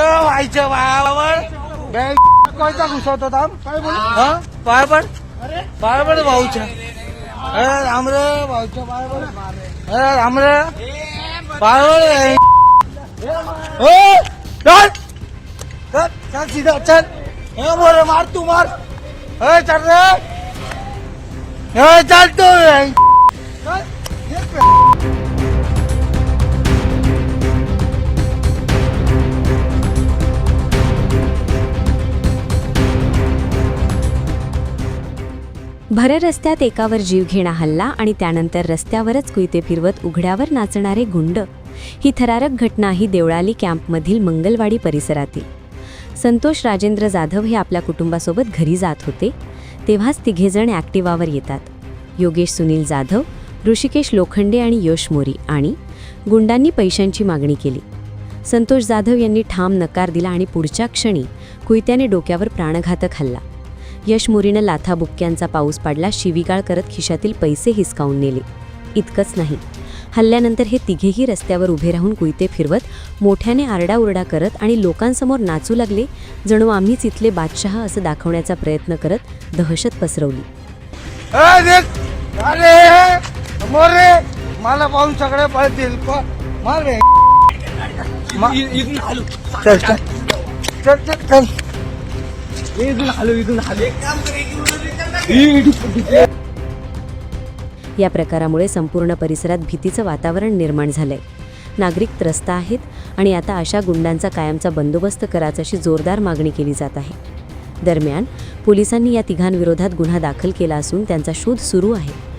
વાયચે વાવળ બે કોઈ તો ગુસ્સો તો તમ? હા? બરાબર બરાબર ભાવ છે. અરે રામ રે ભાવ છે બરાબર અરે રામ રે. બરાબર એ ડોટ ચાલ. સીધા ચાલ. તું भर रस्त्यात एकावर जीवघेणा हल्ला आणि त्यानंतर रस्त्यावरच कुयते फिरवत उघड्यावर नाचणारे गुंड. ही थरारक घटना ही देवळाली कॅम्पमधील मंगलवाडी परिसरातील. संतोष राजेंद्र जाधव हे आपल्या कुटुंबासोबत घरी जात होते. तेव्हाच तिघेजण ॲक्टिवावर येतात. योगेश सुनील जाधव ऋषिकेश लोखंडे आणि यश मोरी आणि गुंडांनी पैशांची मागणी केली. संतोष जाधव यांनी ठाम नकार दिला आणि पुढच्या क्षणी कुयत्याने डोक्यावर प्राणघातक हल्ला. यश मोरीनं लाथाबुक्क्यांचा पाऊस पाडला शिवीगाळ करत खिशातील पैसे हिसकावून नेले. इतकंच नाही. हल्ल्यानंतर हे तिघेही रस्त्यावर उभे राहून कुयते फिरवत मोठ्याने आरडाओरडा करत आणि लोकांसमोर नाचू लागले जणू आम्हीच इथले बादशहा असं दाखवण्याचा प्रयत्न करत दहशत पसरवली. ए, देख अरे समोर रे मला पाहून सगळे पळतील. प- मार या प्रकारामुळे संपूर्ण परिसरात भीतीचं वातावरण निर्माण झालंय. नागरिक त्रस्त आहेत आणि आता अशा गुंडांचा कायमचा बंदोबस्त कराच अशी जोरदार मागणी केली जात आहे. दरम्यान पोलिसांनी या तिघांविरोधात गुन्हा दाखल केला असून त्यांचा शोध सुरू आहे.